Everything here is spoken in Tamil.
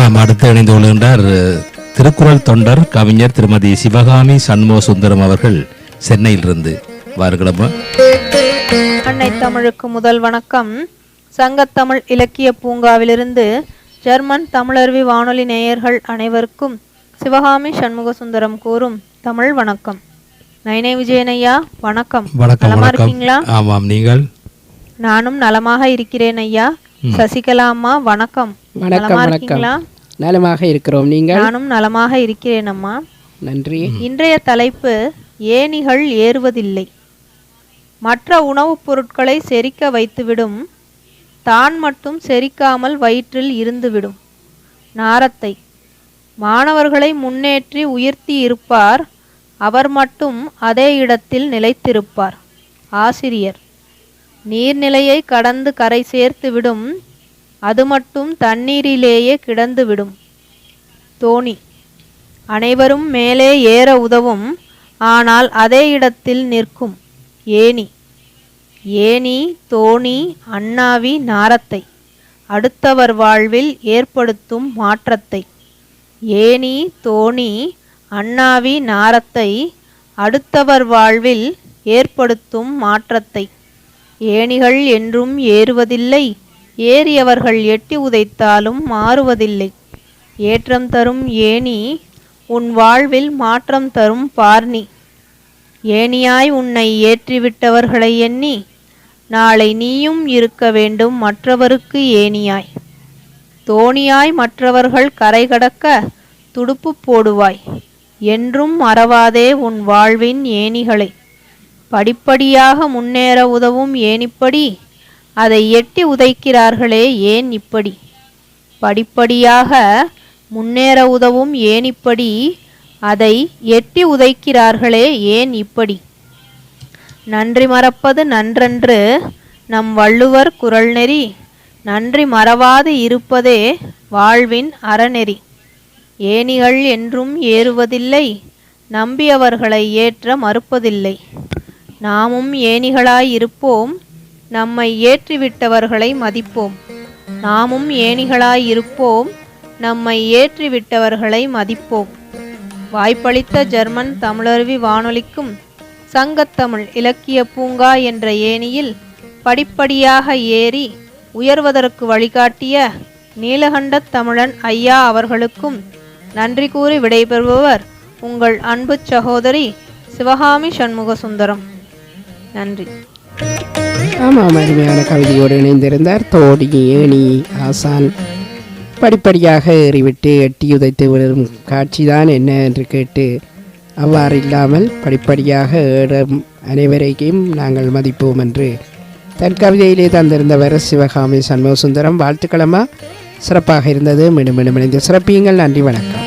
ஆம் அடுத்து இணைந்து கொள்கின்றார் திருக்குறள் தொண்டர் கவிஞர் திருமதி சிவகாமி சண்முக சுந்தரம் அவர்கள் சென்னையிலிருந்து வாருங்களம்மா. அன்னை தமிழுக்கு முதல் வணக்கம். சங்கத்தமிழ் இலக்கிய பூங்காவிலிருந்து ஜெர்மன் தமிழருவி வானொலி நேயர்கள் அனைவருக்கும் சிவகாமி சண்முக சுந்தரம் கூறும் தமிழ் வணக்கம். நைனை விஜயனையா வணக்கம். வணக்கம் நலமா இருக்கீங்களா? ஆமாம் நீங்கள்? நானும் நலமாக இருக்கிறேன் ஐயா. சசிகலா அம்மா வணக்கம். வணக்கம் நலமா வணக்கம். நலமாக இருக்கிறோம். நீங்கள்? நானும் நலமாக இருக்கிறேன் அம்மா நன்றி இன்றைய தலைப்பு ஏணிகள் ஏறுவதில்லை. மற்ற உணவுப் பொருட்களை செரிக்க வைத்துவிடும் தான் மட்டும் செரிக்காமல் வயிற்றில் இருந்துவிடும். நாரத்தை மாணவர்களை முன்னேற்றி உயர்த்தி இருப்பார் அவர் மட்டும் அதே இடத்தில் நிலைத்திருப்பார். ஆசிரியர் நீர்நிலையை கடந்து கரை சேர்த்துவிடும் அது மட்டும் தண்ணீரிலேயே கிடந்துவிடும் தோணி. அனைவரும் மேலே ஏற உதவும். ஆனால் அதே இடத்தில் நிற்கும். ஏணி. ஏணி தோணி அண்ணாவி நாரத்தை. அடுத்தவர் வாழ்வில் ஏற்படுத்தும் மாற்றத்தை. ஏணி தோணி அண்ணாவி நாரத்தை. அடுத்தவர் வாழ்வில் ஏற்படுத்தும் மாற்றத்தை. ஏணிகள் என்றும் ஏறுவதில்லை. ஏறியவர்கள் எட்டி உதைத்தாலும் மாறுவதில்லை. ஏற்றம் தரும் ஏணி உன் வாழ்வில் மாற்றம் தரும் பார்னி ஏணியாய் உன்னை ஏற்றிவிட்டவர்களை எண்ணி நாளை நீயும் இருக்க வேண்டும் மற்றவருக்கு ஏணியாய். தோணியாய் மற்றவர்கள் கரை கடக்க துடுப்பு போடுவாய். என்றும் மறவாதே உன் வாழ்வின் ஏணிகளை. படிப்படியாக முன்னேற உதவும் ஏனிப்படி. அதை எட்டி உதைக்கிறார்களே ஏன் இப்படி? படிப்படியாக முன்னேற உதவும் ஏனிப்படி. அதை எட்டி உதைக்கிறார்களே ஏன் இப்படி? நன்றி மறப்பது நன்றன்று நம் வள்ளுவர் குரல் நெறி நன்றி மறவாது இருப்பதே வாழ்வின் அறநெறி. ஏணிகள் என்றும் ஏறுவதில்லை. நம்பியவர்களை ஏற்ற மறுப்பதில்லை. நாமும் ஏணிகளாய் இருப்போம் நம்மை ஏற்றிவிட்டவர்களை மதிப்போம். நாமும் ஏணிகளாய் இருப்போம் நம்மை ஏற்றிவிட்டவர்களை மதிப்போம். வாய்ப்பளித்த ஜெர்மன் தமிழருவி வானொலிக்கும் சங்கத்தமிழ் இலக்கிய பூங்கா என்ற ஏணியில் படிப்படியாக ஏறி உயர்வதற்கு வழிகாட்டிய நீலகண்டத் தமிழன் ஐயா அவர்களுக்கும் நன்றி கூறி விடைபெறுபவர் உங்கள் அன்பு சகோதரி சிவகாமி சண்முக சுந்தரம் நன்றி. ஆமாம் அருமையான கவிதையோடு இணைந்திருந்தார் தோடி ஏணி ஆசான். படிப்படியாக ஏறிவிட்டு எட்டி உதைத்து விடும் காட்சிதான் என்ன என்று கேட்டு அவ்வாறு இல்லாமல் படிப்படியாக ஏறும் அனைவரையும் நாங்கள் மதிப்போம் என்று தன் கவிதையிலே தந்திருந்தவர் சிவகாமி சண்முக சுந்தரம் வாழ்த்துக்களமா சிறப்பாக இருந்தது. மீண்டும் மீண்டும் இணைந்து சிறப்பியுங்கள். நன்றி வணக்கம்.